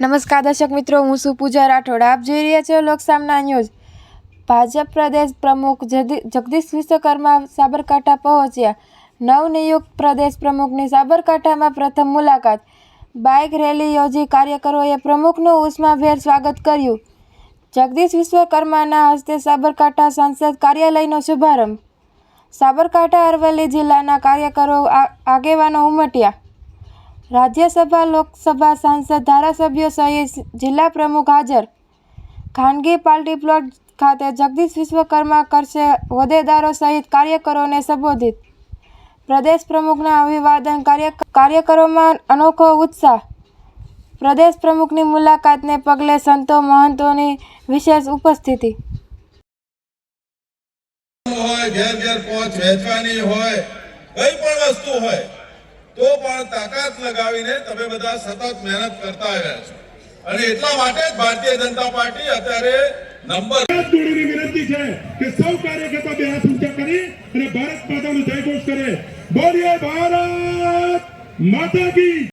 નમસ્કાર દર્શક મિત્રો, હું છું પૂજા રાઠોડ. આપ જોઈ રહ્યા છો લોકસામના ન્યૂઝ. ભાજપ પ્રદેશ પ્રમુખ જગદીશ વિશ્વકર્મા સાબરકાંઠા પહોંચ્યા. નવનિયુક્ત પ્રદેશ પ્રમુખની સાબરકાંઠામાં પ્રથમ મુલાકાત. બાઇક રેલી યોજી કાર્યકરોએ પ્રમુખનું ઉષ્માભેર સ્વાગત કર્યું. જગદીશ વિશ્વકર્માના હસ્તે સાબરકાંઠા સંસદ કાર્યાલયનો શુભારંભ. સાબરકાંઠા અરવલ્લી જિલ્લાના કાર્યકરો આગેવાનો ઉમટ્યા. રાજ્યસભા, લોકસભા સાંસદ, ધારાસભ્યો સહિત જિલ્લા પ્રમુખ હાજર. ખાનગી પાર્ટી પ્લોટ ખાતે જગદીશ વિશ્વકર્મા કરશે હોદ્દેદારો સહિત કાર્યકરોને સંબોધિત. પ્રદેશ પ્રમુખના અભિવાદન કાર્ય કાર્યકરોમાં અનોખો ઉત્સાહ. પ્રદેશ પ્રમુખની મુલાકાતને પગલે સંતો મહંતોની વિશેષ ઉપસ્થિતિ. હોય ઘેર ઘેર પહોંચ, વહેંચવાની હોય, કઈ પણ વસ્તુ હોય તો પણ તાકાત લગાવીને તમે બધા સતત મહેનત કરતા આવ્યા છો. અને એટલા માટે જ ભારતીય જનતા પાર્ટી અત્યારે નંબર જોડીની વિનંતી છે કે સૌ કાર્યકર્તા બે હાથ ઊંચા કરી અને ભારત માતાનો જયઘોષ કરે. બોલીએ ભારત માતા કી.